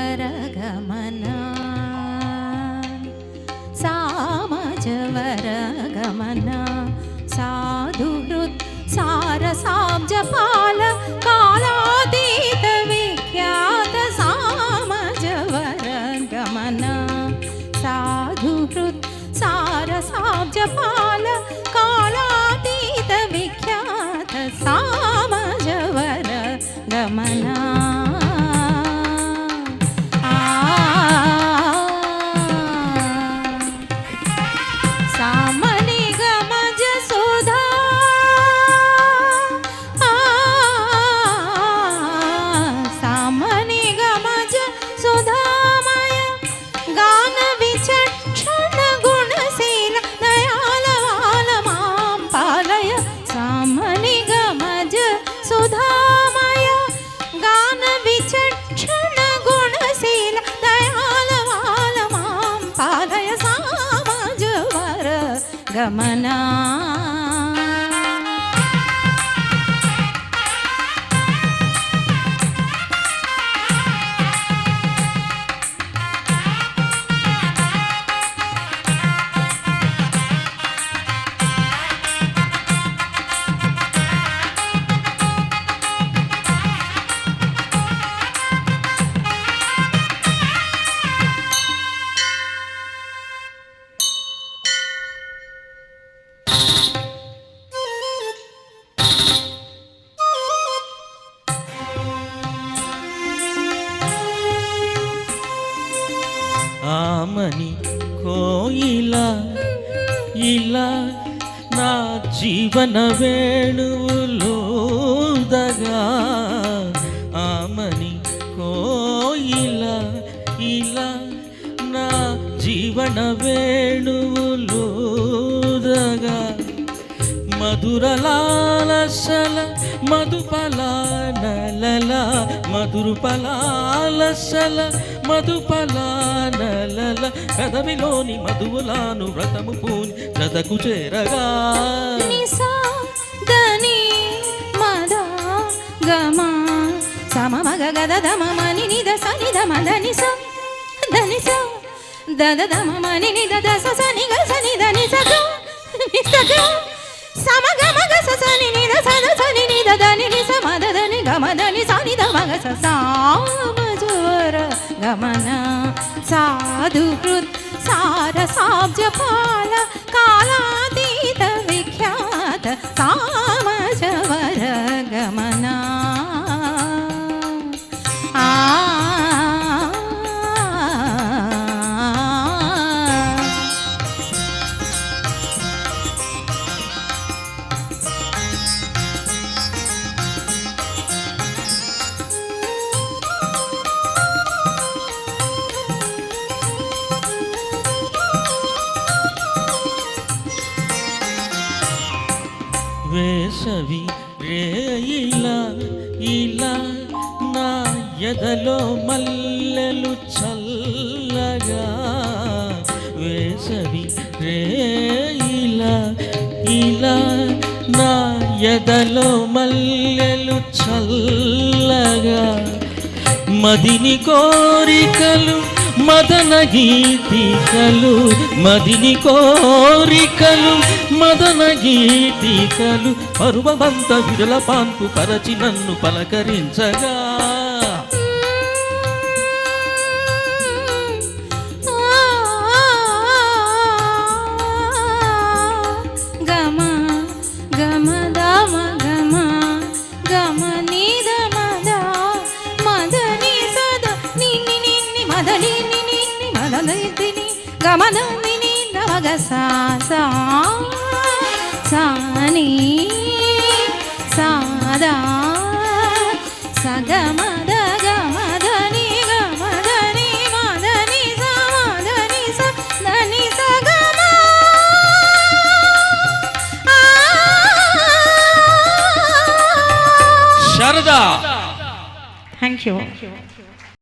सामजवरगमना सामजवरगमना साधुहृत् सारसाब्जपाल कालादि É só గమనా Amani ఇలా ఇలా నా జీవన వేణువులుదగా దగా మధురలాలసల మధుపలానల మధురుపలాలసల మధుపలానల కదమిలోని మధువులాను వ్రతము పూని కథకు చేరగా. నిసా దని మద గమ సమ గద దమ మని నిద సని దమ దని స దని స దద దమ మని నిద దస సని గ సని దని స గ ని స గ మగ నిద సద సని నిద దని ని సమద దని గమ దని సని ద మగ స సామ గమన సాధు కృత్ సార సాబ్జ పాల కాలా వేసవి రే ఇలా ఇలా నా ఎదలో మల్లెలు చల్లగా. వేసవి రే ఇలా ఇలా నా ఎదలో మల్లెలు చల్లగా. మదిని కోరికలు మదన గీతికలు మదిని కోరికలు మదన గీతికలు పరువబంత విడుల పాన్పు పరచి నన్ను పలకరించగా. గమ గమ ద ని స మ ద ని స ద ని స గ మ శారదా థ్యాంక్ యూ